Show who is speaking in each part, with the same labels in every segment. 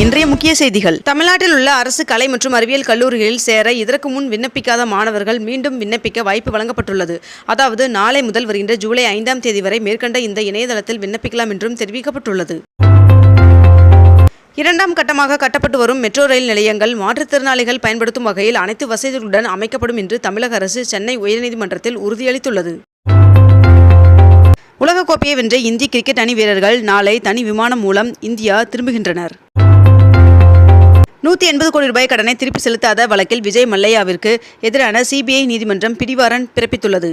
Speaker 1: இன்றைய முக்கிய செய்திகள். தமிழ்நாட்டில் உள்ள அரசு கலை மற்றும் அறிவியல் கல்லூரிகளில் சேர இதற்கு முன் விண்ணப்பிக்காத மாணவர்கள் மீண்டும் விண்ணப்பிக்க வாய்ப்பு வழங்கப்பட்டுள்ளது. அதாவது நாளை முதல் வருகின்ற ஜூலை ஐந்தாம் தேதி வரை மேற்கண்ட இந்த இணையதளத்தில் விண்ணப்பிக்கலாம் என்றும் தெரிவிக்கப்பட்டுள்ளது. இரண்டாம் கட்டமாக கட்டப்பட்டு வரும் மெட்ரோ ரயில் நிலையங்கள் மாற்றுத்திறனாளிகள் பயன்படுத்தும் வகையில் அனைத்து வசதிகளுடன் அமைக்கப்படும் என்று தமிழக அரசு சென்னை உயர்நீதிமன்றத்தில் உறுதியளித்துள்ளது. உலகக்கோப்பையை வென்ற இந்திய கிரிக்கெட் அணி வீரர்கள் நாளை தனி விமானம் மூலம் இந்தியா திரும்புகின்றனர். நூற்றி எண்பது கோடி ரூபாய் கடனை திருப்பி செலுத்தாத வழக்கில் விஜய் மல்லையாவிற்கு எதிரான சிபிஐ நீதிமன்றம் பிடிவாரன் பிறப்பித்துள்ளது.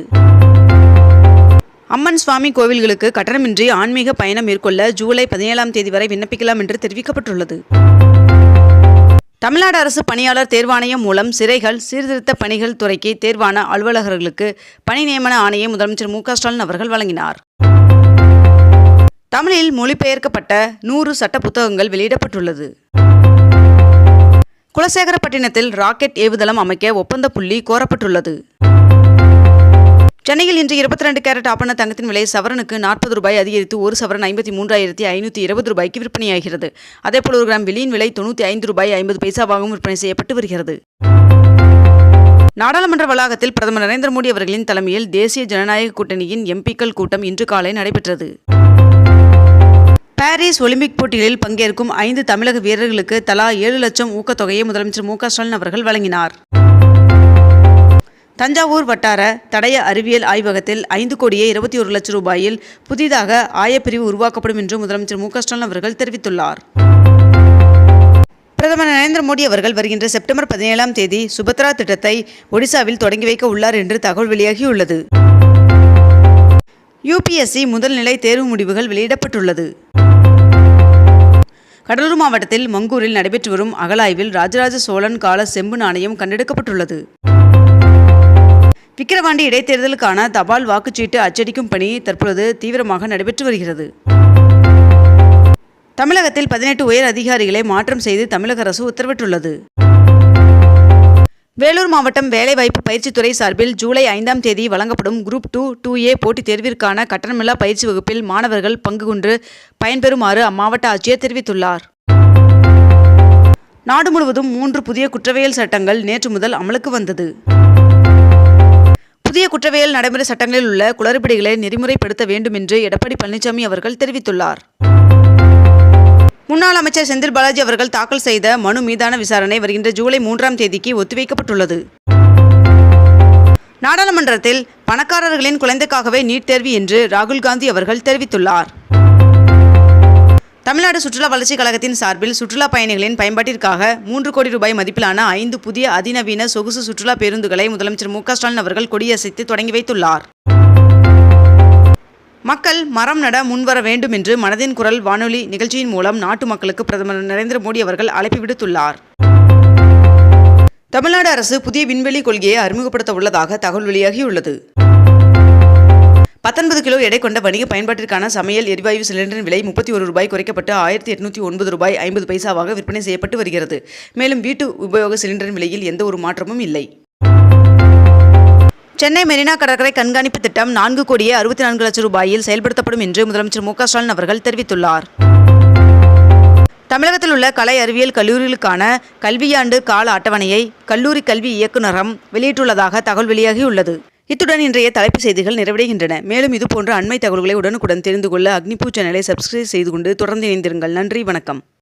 Speaker 1: அம்மன் சுவாமி கோவில்களுக்கு கட்டணமின்றி ஆன்மீக பயணம் மேற்கொள்ள ஜூலை பதினேழாம் தேதி வரை விண்ணப்பிக்கலாம் என்று தெரிவிக்கப்பட்டுள்ளது. தமிழ்நாடு அரசு பணியாளர் தேர்வாணையம் மூலம் சிறைகள் சீர்திருத்த பணிகள் துறைக்கு தேர்வான அலுவலர்களுக்கு பணி நியமன ஆணையை முதலமைச்சர் மு ஸ்டாலின் அவர்கள் வழங்கினார். தமிழில் மொழிபெயர்க்கப்பட்ட நூறு சட்ட புத்தகங்கள் வெளியிடப்பட்டுள்ளது. குலசேகரப்பட்டினத்தில் ராக்கெட் ஏவுதளம் அமைக்க ஒப்பந்த புள்ளி கோரப்பட்டுள்ளது. சென்னையில் இன்று இருபத்தி ரெண்டு கேரட் ஆப்பண தங்கத்தின் விலை சவரனுக்கு நாற்பது ரூபாய் அதிகரித்து ஒரு சவரன் ஐம்பத்தி மூன்றாயிரத்தி ஐநூற்றி இருபது ரூபாய்க்கு விற்பனையாகிறது. அதேபோல் ஒரு கிராம் வெளியின் விலை தொண்ணூற்றி ஐந்து ரூபாய் ஐம்பது பைசாவாகவும் விற்பனை செய்யப்பட்டு வருகிறது. நாடாளுமன்ற வளாகத்தில் பிரதமர் நரேந்திர மோடி அவர்களின் தலைமையில் தேசிய ஜனநாயக கூட்டணியின் எம்பிக்கள் கூட்டம் இன்று காலை நடைபெற்றது. பாரிஸ் ஒலிம்பிக் போட்டிகளில் பங்கேற்கும் ஐந்து தமிழக வீரர்களுக்கு தலா ஏழு லட்சம் ஊக்கத்தொகையை முதலமைச்சர் மு க ஸ்டாலின் அவர்கள் வழங்கினார். தஞ்சாவூர் வட்டார தடய அறிவியல் ஆய்வகத்தில் ஐந்து கோடியே இருபத்தி ஒரு லட்சம் ரூபாயில் புதிதாக ஆயப்பிரிவு உருவாக்கப்படும் என்று முதலமைச்சர் மு க ஸ்டாலின் அவர்கள் தெரிவித்துள்ளார். பிரதமர் நரேந்திர மோடி அவர்கள் வருகின்ற செப்டம்பர் பதினேழாம் தேதி சுபத்ரா திட்டத்தை ஒடிசாவில் தொடங்கி வைக்க உள்ளார் என்று தகவல் வெளியாகியுள்ளது. யுபிஎஸ்சி முதல்நிலை தேர்வு முடிவுகள் வெளியிடப்பட்டுள்ளது. கடலூர் மாவட்டத்தில் மங்கூரில் நடைபெற்று வரும் அகலாய்வில் ராஜராஜ சோழன் கால செம்பு நாணயம் கண்டெடுக்கப்பட்டுள்ளது. விக்கிரவாண்டி இடைத்தேர்தலுக்கான தபால் வாக்குச்சீட்டு அச்சடிக்கும் பணி தற்பொழுது தீவிரமாக நடைபெற்று வருகிறது. தமிழகத்தில் பதினெட்டு உயர் அதிகாரிகளை மாற்றம் செய்து தமிழக அரசு உத்தரவிட்டுள்ளது. வேலூர் மாவட்டம் வேலைவாய்ப்பு பயிற்சித்துறை சார்பில் ஜூலை ஐந்தாம் தேதி வழங்கப்படும் குரூப் டூ டூ ஏ போட்டித் தேர்விற்கான கட்டணமில்லா பயிற்சி வகுப்பில் மாணவர்கள் பங்கு கொண்டு பயன்பெறுமாறு அம்மாவட்ட ஆட்சியர் தெரிவித்துள்ளார். நாடு முழுவதும் மூன்று புதிய குற்றவியல் சட்டங்கள் நேற்று முதல் அமலுக்கு வந்தது. புதிய குற்றவியல் நடைமுறை சட்டங்களில் உள்ள குளறுபடிகளை நெறிமுறைப்படுத்த வேண்டும் என்று எடப்பாடி பழனிசாமி அவர்கள் தெரிவித்துள்ளார். முன்னாள் அமைச்சர் செந்தில் பாலாஜி அவர்கள் தாக்கல் செய்த மனு மீதான விசாரணை வருகின்ற ஜூலை மூன்றாம் தேதிக்கு ஒத்திவைக்கப்பட்டுள்ளது. நாடாளுமன்றத்தில் பணக்காரர்களின் குழந்தைக்காகவே நீட் தேர்வு என்று ராகுல் காந்தி அவர்கள் தெரிவித்துள்ளார். தமிழ்நாடு சுற்றுலா வளர்ச்சிக் கழகத்தின் சார்பில் சுற்றுலா பயணிகளின் பயன்பாட்டிற்காக மூன்று கோடி ரூபாய் மதிப்பிலான ஐந்து புதிய அதிநவீன சொகுசு சுற்றுலா பேருந்துகளை முதலமைச்சர் மு க ஸ்டாலின் அவர்கள் கொடியசைத்து தொடங்கி வைத்துள்ளார். மக்கள் மரம் நட முன்வர வேண்டும் என்று மனதின் குரல் வானொலி நிகழ்ச்சியின் மூலம் நாட்டு மக்களுக்கு பிரதமர் நரேந்திர மோடி அவர்கள் அழைப்பு விடுத்துள்ளார். தமிழ்நாடு அரசு புதிய விண்வெளி கொள்கையை அறிமுகப்படுத்த உள்ளதாக தகவல் வெளியாகியுள்ளது. பத்தொன்பது கிலோ எடை கொண்ட வணிக பயன்பாட்டிற்கான சமையல் எரிவாயு சிலிண்டரின் விலை முப்பத்தி ஒரு ரூபாய் குறைக்கப்பட்டு ஆயிரத்தி எட்நூத்தி ஒன்பது ரூபாய் ஐம்பது பைசாவாக விற்பனை செய்யப்பட்டு வருகிறது. மேலும் வீட்டு உபயோக சிலிண்டரின் விலையில் எந்த ஒரு மாற்றமும் இல்லை. சென்னை மெரினா கடற்கரை கண்காணிப்பு திட்டம் நான்கு கோடியே அறுபத்தி நான்கு லட்சம் ரூபாயில் செயல்படுத்தப்படும் என்று முதலமைச்சர் மு ஸ்டாலின் அவர்கள் தெரிவித்துள்ளார். தமிழகத்தில் உள்ள கலை அறிவியல் கல்லூரிகளுக்கான கல்வியாண்டு கால அட்டவணையை கல்லூரி கல்வி இயக்குநரகம் வெளியிட்டுள்ளதாக தகவல் வெளியாகியுள்ளது. இத்துடன் இன்றைய தலைப்புச் செய்திகள் நிறைவடைகின்றன. மேலும் இதுபோன்ற அண்மை தகவல்களை உடனுக்குடன் தெரிந்து கொள்ள அக்னிபூ சேனலை சப்ஸ்கிரைப் செய்து கொண்டு தொடர்ந்து இணைந்திருங்கள். நன்றி வணக்கம்.